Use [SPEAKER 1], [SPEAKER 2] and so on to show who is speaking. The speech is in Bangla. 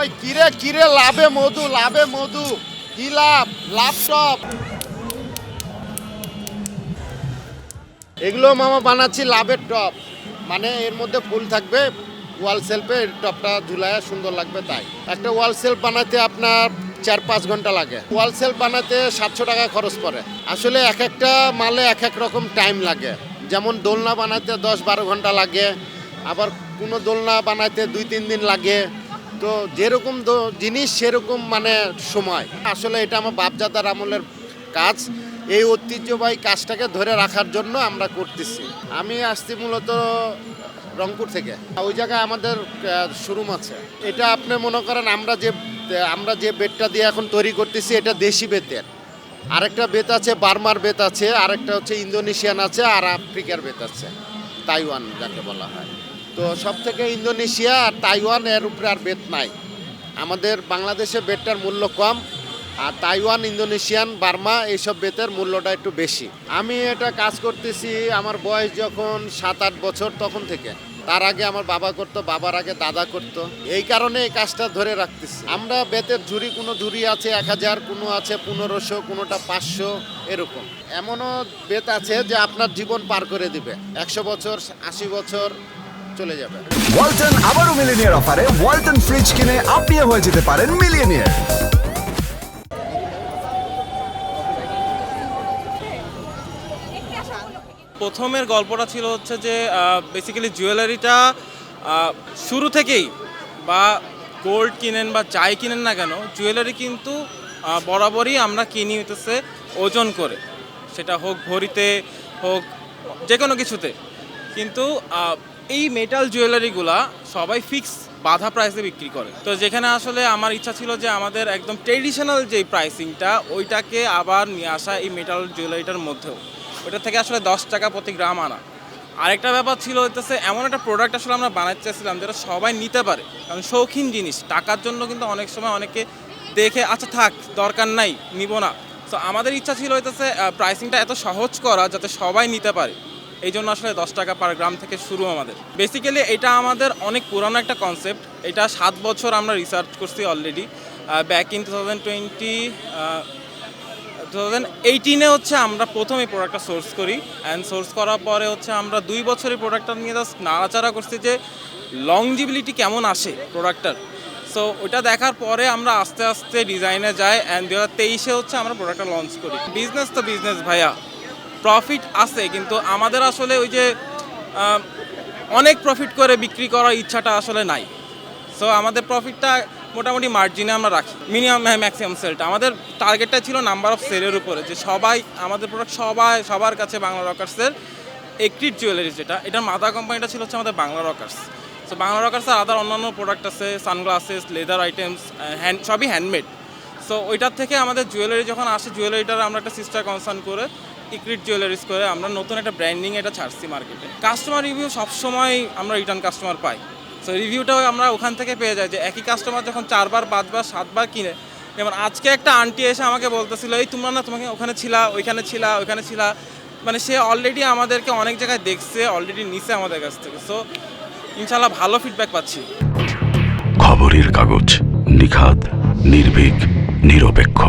[SPEAKER 1] ওই কিরে কিরে লাভে মধু লাভে মধু। কি লাভ? লাভ টপ এগুলো মামা বানাচ্ছি লাভের টপ। মানে এর মধ্যে ফুল থাকবে, ওয়াল সেলফে টপটা ঝুলায় সুন্দর লাগবে তাই। একটা ওয়াল সেলফ বানাতে আপনার চার পাঁচ ঘণ্টা লাগে। ওয়াল সেলফ বানাতে সাতশো টাকা খরচ পড়ে। আসলে এক একটা মালে এক এক রকম টাইম লাগে। যেমন দোলনা বানাতে দশ বারো ঘণ্টা লাগে, আবার কোনো দোলনা বানাতে দুই তিন দিন লাগে। তো যেরকম জিনিস, সেরকম মানে সময়। আসলে এটা আমার বাপজাদার আমলের কাজ। এই ঐতিহ্যবাহী কাজটাকে ধরে রাখার জন্য আমরা করতেছি। আমি আসছি মূলত রংপুর থেকে। ওই জায়গায় আমাদের শোরুম আছে। এটা আপনি মনে করেন আমরা যে আমরা যে বেডটা দিয়ে এখন তৈরি করতেছি, এটা দেশি বেতের। আরেকটা বেত আছে, বার্মার বেত আছে, আরেকটা হচ্ছে ইন্দোনেশিয়ান আছে, আর আফ্রিকার বেত আছে। তাইওয়ান, যাকে বলা হয়। তো সব থেকে ইন্দোনেশিয়া আর তাইওয়ান এর উপরে আর বেত নাই। আমাদের বাংলাদেশে বেতটার মূল্য কম আর তাইওয়ান, ইন্দোনেশিয়ান, বার্মা এইসব বেতের মূল্যটা একটু বেশি। আমি এটা কাজ করতেছি আমার বয়স যখন সাত, আট বছর তখন থেকে। তার আগে আমার বাবা করতো, বাবার আগে দাদা করতো। এই কারণে এই কাজটা ধরে রাখতেছি। আমরা বেতের ঝুড়ি কোনো ঝুড়ি আছে এক হাজার, কোনো আছে পনেরোশো, কোনোটা পাঁচশো, এরকম। এমনও বেত আছে যে আপনার জীবন পার করে দিবে। একশো বছর, আশি বছর চলে যাবে।
[SPEAKER 2] ওয়ালটন আবারও মিলিনিয়ার অফারে ওয়ালটন ফ্রিজ কিনে আপনিও হয়ে যেতে পারেন মিলিয়নিয়ার।
[SPEAKER 3] প্রথমের গল্পটা ছিল হচ্ছে যে বেসিক্যালি জুয়েলারিটা শুরু থেকেই বা গোল্ড কিনেন বা যাই কিনেন না কেন জুয়েলারি কিন্তু বরাবরই আমরা কিনি হইতেছে ওজন করে। সেটা হোক ভরিতে হোক যে কোনো কিছুতে। কিন্তু এই মেটাল জুয়েলারিগুলা সবাই ফিক্স বাধা প্রাইসে বিক্রি করে। তো যেখানে আসলে আমার ইচ্ছা ছিল যে আমাদের একদম ট্রেডিশনাল যে প্রাইসিংটা ওইটাকে আবার নিয়ে আসা এই মেটাল জুয়েলারিটার মধ্যেও। ওইটা থেকে আসলে দশ টাকা প্রতি গ্রাম আনা। আরেকটা ব্যাপার ছিল হইতেছে, এমন একটা প্রোডাক্ট আসলে আমরা বানাতে চাইছিলাম যেটা সবাই নিতে পারে। কারণ শৌখিন জিনিস, টাকার জন্য কিন্তু অনেক সময় অনেকে দেখে আচ্ছা থাক, দরকার নাই, নিব না। তো আমাদের ইচ্ছা ছিল হইতেছে প্রাইসিংটা এত সহজ করা যাতে সবাই নিতে পারে। এই জন্য আসলে দশ টাকা পার গ্রাম থেকে শুরু আমাদের। বেসিক্যালি এটা আমাদের অনেক পুরানো একটা কনসেপ্ট এটা সাত বছর আমরা রিসার্চ করছি already back in two thousand twenty two thousand এইটিনে হচ্ছে আমরা প্রথম এই প্রোডাক্টটা সোর্স করি। অ্যান্ড সোর্স করার পরে হচ্ছে আমরা দুই বছর এই প্রোডাক্টটা নিয়ে জাস্ট নাড়াচাড়া করছি যে লংজিবিলিটি কেমন আসে প্রোডাক্টটার সো ওটা দেখার পরে আমরা আস্তে আস্তে ডিজাইনে যাই। অ্যান্ড দু হাজার তেইশে হচ্ছে আমরা প্রোডাক্টটা লঞ্চ করি। বিজনেস তো বিজনেস ভাইয়া। প্রফিট আছে, কিন্তু আমাদের আসলে ওই যে অনেক প্রফিট করে বিক্রি করার ইচ্ছাটা আসলে নাই। সো আমাদের প্রফিটটা মোটামুটি মার্জিনে আমরা রাখি মিনিমাম ম্যাক্সিমাম সেলটা আমাদের টার্গেটটা ছিল নাম্বার অফ সেলের উপরে, যে সবাই, আমাদের প্রোডাক্ট সবাই, সবার কাছে বাংলা রকার্সের একটিভ জুয়েলারি যেটা, এটার মাথা কোম্পানিটা ছিল হচ্ছে আমাদের বাংলা রকার্স সো বাংলা রকার্সের আদার অন্যান্য প্রোডাক্ট আছে সানগ্লাসেস লেদার আইটেমস হ্যান্ড সবই হ্যান্ডমেড সো ওইটার থেকে আমাদের জুয়েলারি যখন আসে জুয়েলারিটার আমরা একটা সিস্টার কনসার্ন করে ইক্রিট জুয়েলারিস করে আমরা নতুন একটা ব্র্যান্ডিং এটা ছাড়ছি মার্কেটে কাস্টমার রিভিউ সবসময় আমরা রিটার্ন কাস্টমার পাই। সো রিভিউটাও আমরা ওখান থেকে পেয়ে যাই যে একই কাস্টমার যখন চারবার, পাঁচবার, সাতবার কিনে, যেমন আজকে একটা আন্টি এসে আমাকে বলতেছিল, এই তোমরা না তোমাকে ওখানে ছিলা, ওইখানে ছিলা ওইখানে ছিলা। মানে সে অলরেডি আমাদেরকে অনেক জায়গায় দেখছে অলরেডি নিছে আমাদের কাছ থেকে। সো ইনশাল্লাহ ভালো ফিডব্যাক পাচ্ছি।
[SPEAKER 4] খবরের কাগজ নিখাত নির্ভীক, নিরপেক্ষ।